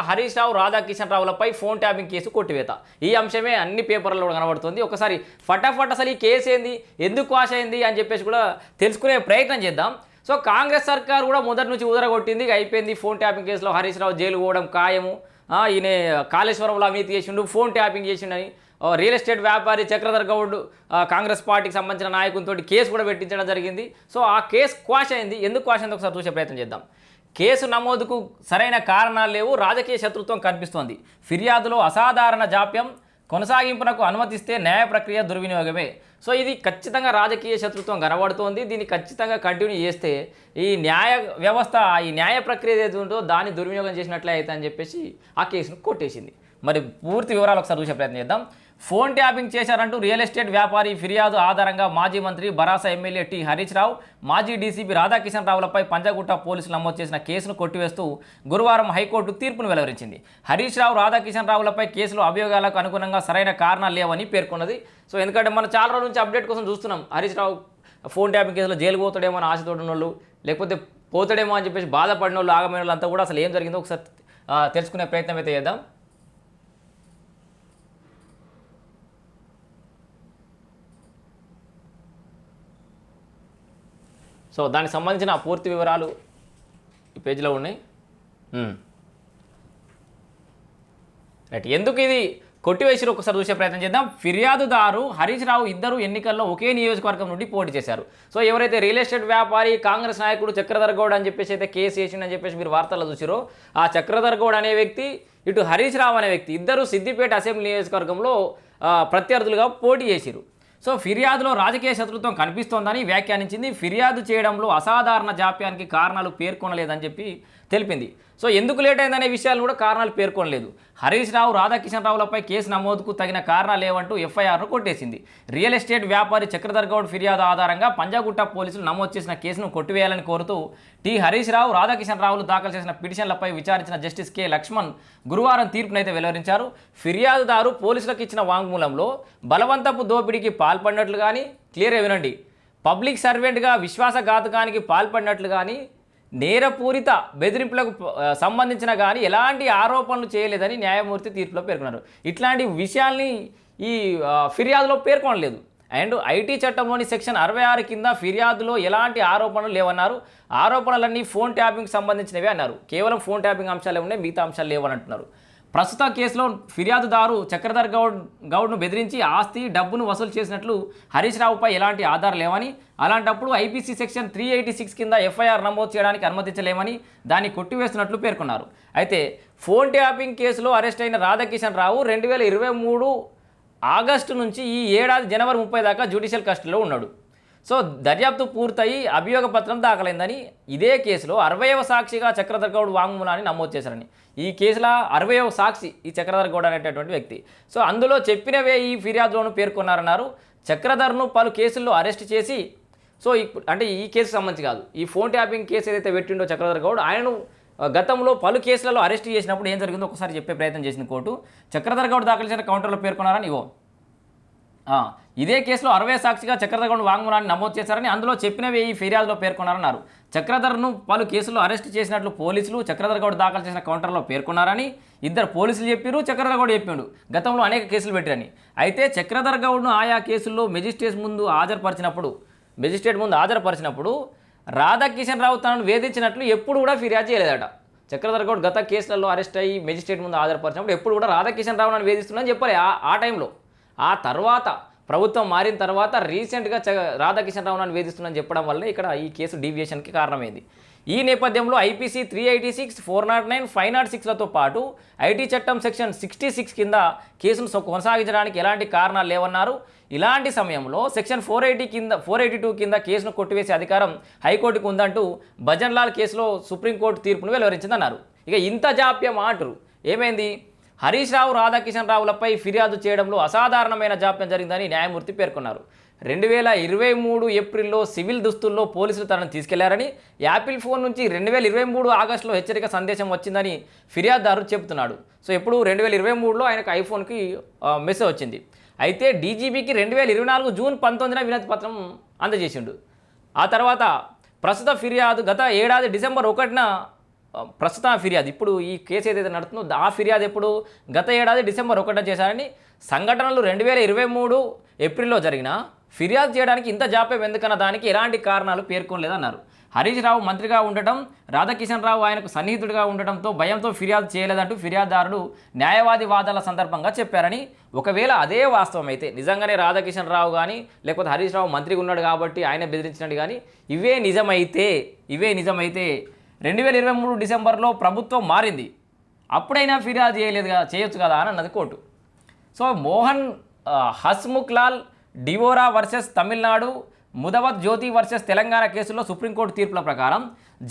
హరీష్ రావు రాధాకిషన్ రావులపై phone tapping case కొట్టివేత. ఈ అంశమే అన్ని పేపర్లలో కూడా కనబడుతుంది. ఒకసారి ఫటాఫట్ అసలు ఈ కేసు ఏంది? ఎందుకు వాష్ అయింది అని చెప్పేసి కూడా తెలుసుకునే ప్రయత్నం చేద్దాం. సో కాంగ్రెస్ సర్కార్ కూడా మొదటి నుంచి ఉదరగొట్టింది అయిపోయింది ఫోన్ ట్యాపింగ్ కేసులో హరీష్ రావు జైలు పోవడం ఖాయము. ఆ, ఈయన కాళేశ్వరంలో అవినీతి చేసిండు. ఫోన్ ట్యాపింగ్ చేసిండని. రియల్ ఎస్టేట్ వ్యాపారి చక్రధర్ గౌడ్ కాంగ్రెస్ పార్టీకి సంబంధించిన నాయకునితో కేసు కూడా పెట్టించడం జరిగింది. సో ఆ కేసు క్వాష్ అయింది. ఎందుకు క్వాష్ అయింది? ఒకసారి చూసే ప్రయత్నం చేద్దాం. కేసు నమోదుకు సరైన కారణాలు లేవు రాజకీయ శత్రుత్వం కనిపిస్తోంది. ఫిర్యాదులో అసాధారణ జాప్యం కొనసాగింపునకు అనుమతిస్తే న్యాయ ప్రక్రియ దుర్వినియోగమే. సో ఇది ఖచ్చితంగా రాజకీయ శత్రుత్వం కనబడుతోంది దీన్ని ఖచ్చితంగా కంటిన్యూ చేస్తే ఈ న్యాయ వ్యవస్థ ఈ న్యాయ ప్రక్రియ ఏదైతే ఉందో దాన్ని దుర్వినియోగం చేసినట్లే అయితే అని చెప్పేసి ఆ కేసును కొట్టేసింది మరి పూర్తి వివరాలు ఒకసారి చూసే ప్రయత్నం చేద్దాం. ఫోన్ ట్యాపింగ్ చేశారంటూ రియల్ ఎస్టేట్ వ్యాపారి ఫిర్యాదు ఆధారంగా మాజీ మంత్రి బరాస ఎమ్మెల్యే టి హరీష్ రావు మాజీ డీసీపీ రాధాకిషన్ రావులపై పంజగుట్ట పోలీసులు నమోదు చేసిన కేసును కొట్టివేస్తూ గురువారం హైకోర్టు తీర్పును వెలువరించింది. హరీష్ రావు రాధాకిషన్ రావులపై కేసులు అభియోగాలకు అనుగుణంగా సరైన కారణాలు లేవని పేర్కొన్నది. సో ఎందుకంటే మనం చాలా రోజుల నుంచి అప్డేట్ కోసం చూస్తున్నాం. హరీష్ రావు ఫోన్ ట్యాపింగ్ కేసులో జైలు పోతాడేమో అని ఆశతోడిన వాళ్ళు లేకపోతే పోతాడేమో అని చెప్పేసి బాధపడిన వాళ్ళు ఆగమైన వాళ్ళు అంతా కూడా అసలు ఏం జరిగిందో ఒకసారి తెలుసుకునే ప్రయత్నం అయితే చేద్దాం. సో దానికి సంబంధించిన పూర్తి వివరాలు ఈ పేజీలో ఉన్నాయి. రైట్. ఎందుకు ఇది కొట్టివేసిరు ఒకసారి చూసే ప్రయత్నం చేద్దాం. ఫిర్యాదుదారు హరీష్ రావు ఇద్దరు ఎన్నికల్లో ఒకే నియోజకవర్గం నుండి పోటీ చేశారు. సో ఎవరైతే రియల్ ఎస్టేట్ వ్యాపారి కాంగ్రెస్ నాయకుడు చక్రధర్ గౌడ్ అని చెప్పేసి అయితే కేసు వేసిండని చెప్పేసి మీరు వార్తల్లో చూసిరో ఆ చక్రధర్ గౌడ్ అనే వ్యక్తి ఇటు హరీష్ రావు అనే వ్యక్తి ఇద్దరు సిద్దిపేట అసెంబ్లీ నియోజకవర్గంలో ప్రత్యర్థులుగా పోటీ చేసిరు సో ఫిర్యాదులో రాజకీయ శత్రుత్వం కనిపిస్తోందని వ్యాఖ్యానించింది. ఫిర్యాదు చేయడంలో అసాధారణ జాప్యానికి కారణాలు పేర్కొనలేదని చెప్పి తెలిపింది. సో ఎందుకు లేట్ అయిందనే విషయాలు కూడా కారణాలు పేర్కొనలేదు. హరీష్ రావు రాధాకిషన్ రావులపై కేసు నమోదుకు తగిన కారణాలు లేవంటూ ఎఫ్ఐఆర్ను కొట్టేసింది. రియల్ ఎస్టేట్ వ్యాపారి చక్రధర్ గౌడ్ ఫిర్యాదు ఆధారంగా పంజాగుట్ట పోలీసులు నమోదు చేసిన కేసును కొట్టివేయాలని కోరుతూ టి హరీష్ రావు రాధాకిషన్ రావులు దాఖలు చేసిన పిటిషన్లపై విచారించిన జస్టిస్ కె లక్ష్మణ్ గురువారం తీర్పునైతే వెలువరించారు ఫిర్యాదుదారు పోలీసులకు ఇచ్చిన వాంగ్మూలంలో బలవంతపు దోపిడీకి పాల్పడినట్లు కానీ క్లియర్గా వినండి. పబ్లిక్ సర్వెంట్గా విశ్వాసఘాతకానికి పాల్పడినట్లు కానీ నేరపూరిత బెదిరింపులకు సంబంధించిన కానీ ఎలాంటి ఆరోపణలు చేయలేదని న్యాయమూర్తి తీర్పులో పేర్కొన్నారు. ఇట్లాంటి విషయాల్ని ఈ ఫిర్యాదులో పేర్కొనలేదు. అండ్ ఐటీ చట్టంలోని సెక్షన్ అరవై ఆరు కింద ఫిర్యాదులో ఎలాంటి ఆరోపణలు లేవన్నారు. ఆరోపణలన్నీ ఫోన్ ట్యాపింగ్కి సంబంధించినవి అన్నారు. కేవలం ఫోన్ ట్యాపింగ్ అంశాలే ఉన్నాయి మిగతా అంశాలు లేవని అంటున్నారు ప్రస్తుత కేసులో ఫిర్యాదుదారు చక్రధర్ గౌడ్ గౌడ్ను బెదిరించి ఆస్తి డబ్బును వసూలు చేసినట్లు హరీష్ రావుపై ఎలాంటి ఆధారం లేవని అలాంటప్పుడు IPC section three eighty six కింద ఎఫ్ఐఆర్ నమోదు చేయడానికి అనుమతించలేమని దాన్ని కొట్టివేస్తున్నట్లు పేర్కొన్నారు. అయితే ఫోన్ ట్యాపింగ్ కేసులో అరెస్ట్ అయిన రాధాకిషన్ రావు రెండు వేల ఇరవై మూడు ఆగస్టు నుంచి ఈ ఏడాది జనవరి ముప్పై దాకా జ్యుడిషియల్ కస్టడీలో ఉన్నాడు. సో దర్యాప్తు పూర్తయి అభియోగ పత్రం దాఖలైందని ఇదే కేసులో అరవయవ సాక్షిగా చక్రధర్ గౌడ్ వాంగ్మూలాన్ని నమోదు చేశారని. ఈ కేసులో అరవైవ సాక్షి ఈ చక్రధర్ గౌడ్ అనేటటువంటి వ్యక్తి. సో అందులో చెప్పినవే ఈ ఫిర్యాదులోను పేర్కొన్నారన్నారు. చక్రధర్ను పలు కేసుల్లో అరెస్ట్ చేసి సో ఇప్పుడు అంటే ఈ కేసుకు సంబంధించి కాదు ఈ ఫోన్ ట్యాపింగ్ కేసు ఏదైతే పెట్టిండో చక్రధర్ గౌడ్ ఆయనను గతంలో పలు కేసులలో అరెస్ట్ చేసినప్పుడు ఏం జరిగిందో ఒకసారి చెప్పే ప్రయత్నం చేసింది కోర్టు. చక్రధర్ గౌడ్ దాఖలు చేసిన కౌంటర్లో పేర్కొన్నారని ఇవో ఇదే కేసులో అరవై సాక్షిగా చక్రధర్ వాంగ్మూలాన్ని నమోదు చేశారని అందులో చెప్పినవి ఈ ఫిర్యాదులో పేర్కొన్నారన్నారు. చక్రధర్ను పలు కేసుల్లో అరెస్ట్ చేసినట్లు పోలీసులు చక్రధర్ గౌడ్ దాఖలు చేసిన కౌంటర్లో పేర్కొన్నారని ఇద్దరు పోలీసులు చెప్పారు చక్రధర్ గౌడ్ చెప్పిండు. గతంలో అనేక కేసులు పెట్టారని. అయితే చక్రధర్ గౌడ్ను ఆయా కేసుల్లో మెజిస్ట్రేట్ ముందు హాజరుపరిచినప్పుడు మెజిస్ట్రేట్ ముందు హాజరుపరిచినప్పుడు రాధాకిషన్ రావు తనను వేధించినట్లు ఎప్పుడు కూడా ఫిర్యాదు చేయలేదట. చక్రధర్ గౌడ్ గత కేసులలో అరెస్ట్ అయ్యి మెజిస్ట్రేట్ ముందు హాజరుపరిచినప్పుడు ఎప్పుడు కూడా రాధాకిషన్ రావు నన్ను వేధిస్తున్నాను చెప్పలే ఆ టైంలో. ఆ తర్వాత ప్రభుత్వం మారిన తర్వాత రీసెంట్గా చ రాధాకిషన్ రావు నన్ను వేధిస్తున్నాను చెప్పడం వల్ల ఇక్కడ ఈ కేసు డీవియేషన్కి కారణమైంది. ఈ నేపథ్యంలో IPC three eighty six four not nine five not సిక్స్లతో పాటు ఐటీ చట్టం సెక్షన్ సిక్స్టీ సిక్స్ కింద కేసును కొనసాగించడానికి ఎలాంటి కారణాలు లేవన్నారు. ఇలాంటి సమయంలో సెక్షన్ ఫోర్ ఎయిటీ కింద ఫోర్ ఎయిటీ టూ కింద కేసును కొట్టివేసే అధికారం హైకోర్టుకు ఉందంటూ భజన్లాల్ కేసులో సుప్రీంకోర్టు తీర్పును వెలువరించిందన్నారు. ఇక ఇంత జాప్యం అంటారు ఏమైంది? హరీష్ రావు రాధాకిషన్ రావులపై ఫిర్యాదు చేయడంలో అసాధారణమైన జాప్యం జరిగిందని న్యాయమూర్తి పేర్కొన్నారు. రెండు వేల ఇరవై మూడు ఏప్రిల్లో సివిల్ దుస్తుల్లో పోలీసులు తనను తీసుకెళ్ళారని యాపిల్ ఫోన్ నుంచి రెండు వేల ఇరవై మూడు ఆగస్టులో హెచ్చరిక సందేశం వచ్చిందని ఫిర్యాదుదారు చెబుతున్నాడు. సో ఎప్పుడు రెండు వేల ఇరవై మూడులో ఆయనకు ఐఫోన్కి మెసేజ్ వచ్చింది. అయితే డీజీపీకి రెండు వేల ఇరవై నాలుగు జూన్ పంతొమ్మిదిన వినతి పత్రం అందజేసిండు. ఆ తర్వాత ప్రస్తుత ఫిర్యాదు గత ఏడాది డిసెంబర్ ఒకటిన ఆ, ఫిర్యాదు. ఇప్పుడు ఈ కేసు ఏదైతే నడుతుందో ఆ ఫిర్యాదు ఎప్పుడు? గత ఏడాది డిసెంబర్ ఒకటో చేశారని సంఘటనలు రెండు వేల ఇరవై మూడు ఏప్రిల్లో జరిగిన ఫిర్యాదు చేయడానికి ఇంత జాప్యం ఎందుకన్న దానికి ఎలాంటి కారణాలు పేర్కొనలేదన్నారు. హరీష్ రావు మంత్రిగా ఉండటం రాధాకిషన్ రావు ఆయనకు సన్నిహితుడిగా ఉండటంతో భయంతో ఫిర్యాదు చేయలేదంటూ ఫిర్యాదుదారుడు న్యాయవాది వాదాల సందర్భంగా చెప్పారని ఒకవేళ అదే వాస్తవం అయితే నిజంగానే రాధాకిషన్ రావు కానీ లేకపోతే హరీష్ రావు మంత్రిగా ఉన్నాడు కాబట్టి ఆయన బెదిరించినట్టు కానీ ఇవే నిజమైతే ఇవే నిజమైతే రెండు వేల ఇరవై మూడు డిసెంబర్లో ప్రభుత్వం మారింది. అప్పుడైనా ఫిర్యాదు చేయలేదు కదా చేయొచ్చు కదా అని అన్నది కోర్టు. సో మోహన్ హస్ముఖ్లాల్ హస్ముఖ్ లాల్ డివోరా వర్సెస్ తమిళనాడు ముదవత్ జ్యోతి వర్సెస్ తెలంగాణ కేసులో సుప్రీంకోర్టు తీర్పుల ప్రకారం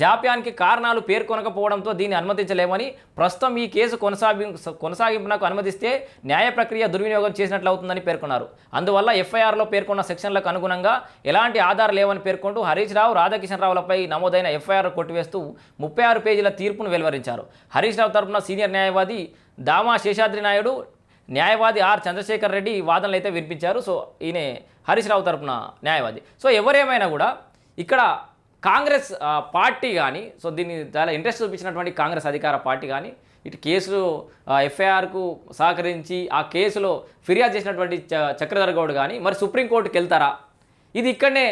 జాప్యానికి కారణాలు పేర్కొనకపోవడంతో దీన్ని అనుమతించలేమని ప్రస్తుతం ఈ కేసు కొనసాగి కొనసాగింపునకు అనుమతిస్తే న్యాయ ప్రక్రియ దుర్వినియోగం చేసినట్లు అవుతుందని పేర్కొన్నారు. అందువల్ల ఎఫ్ఐఆర్లో పేర్కొన్న సెక్షన్లకు అనుగుణంగా ఎలాంటి ఆధారం లేవని పేర్కొంటూ హరీష్ రావు రాధాకిషన్ రావులపై నమోదైన ఎఫ్ఐఆర్ కొట్టివేస్తూ ముప్పై ఆరు పేజీల తీర్పును వెలువరించారు. హరీష్ రావు తరపున సీనియర్ న్యాయవాది దామా శేషాద్రి నాయుడు న్యాయవాది ఆర్ చంద్రశేఖర్ రెడ్డి వాదనలు అయితే వినిపించారు. సో ఈయన హరీష్ రావు తరపున న్యాయవాది. సో ఎవరేమైనా కూడా ఇక్కడ కాంగ్రెస్ పార్టీ కానీ సో దీన్ని చాలా ఇంట్రెస్ట్ చూపించినటువంటి కాంగ్రెస్ అధికార పార్టీ కానీ ఇటు కేసులు ఎఫ్ఐఆర్కు సహకరించి ఆ కేసులో ఫిర్యాదు చేసినటువంటి చ- చక్రధర్ గౌడ్ కానీ మరి సుప్రీంకోర్టుకి వెళ్తారా? ఇది ఇక్కడనే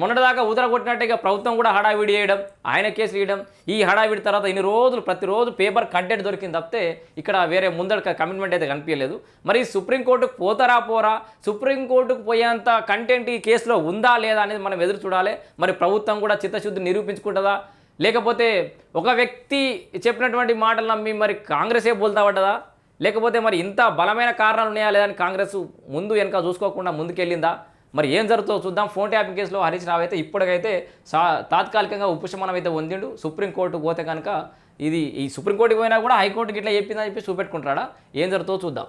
మొన్నటిదాకా ఈ మొన్నటిదాకా ప్రభుత్వం కూడా హడావిడి చేయడం ఆయన కేసులు వేయడం ఈ హడావిడి తర్వాత ఇన్ని రోజులు ప్రతిరోజు పేపర్ కంటెంట్ దొరికింది తప్పితే ఇక్కడ వేరే ముందర కమిట్మెంట్ అయితే కనిపించలేదు. మరి సుప్రీంకోర్టుకు పోతారా పోరా? సుప్రీంకోర్టుకు పోయేంత కంటెంట్ ఈ కేసులో ఉందా లేదా అనేది మనం ఎదురు చూడాలి. మరి ప్రభుత్వం కూడా చిత్తశుద్ధి నిరూపించుకుంటుందా? లేకపోతే ఒక వ్యక్తి చెప్పినటువంటి మాటలు నమ్మి మరి కాంగ్రెసే బోల్తా పడ్డదా? లేకపోతే మరి ఇంత బలమైన కారణాలు ఉన్నాయా లేదని కాంగ్రెస్ ముందు వెనక చూసుకోకుండా ముందుకెళ్ళిందా? మరి ఏం జరుగుతుందో చూద్దాం. ఫోన్ ట్యాపింగ్ కేసులో హరీష్ రావు అయితే ఇప్పటికైతే సా తాత్కాలికంగా ఉపశమనం అయితే పొందిండు. సుప్రీంకోర్టు పోతే కనుక ఇది ఈ సుప్రీంకోర్టుకి పోయినా కూడా హైకోర్టుకి ఇట్లా చెప్పిందని చెప్పి చూపెట్టుకుంటాడా ఏం జరుగుతుందో చూద్దాం.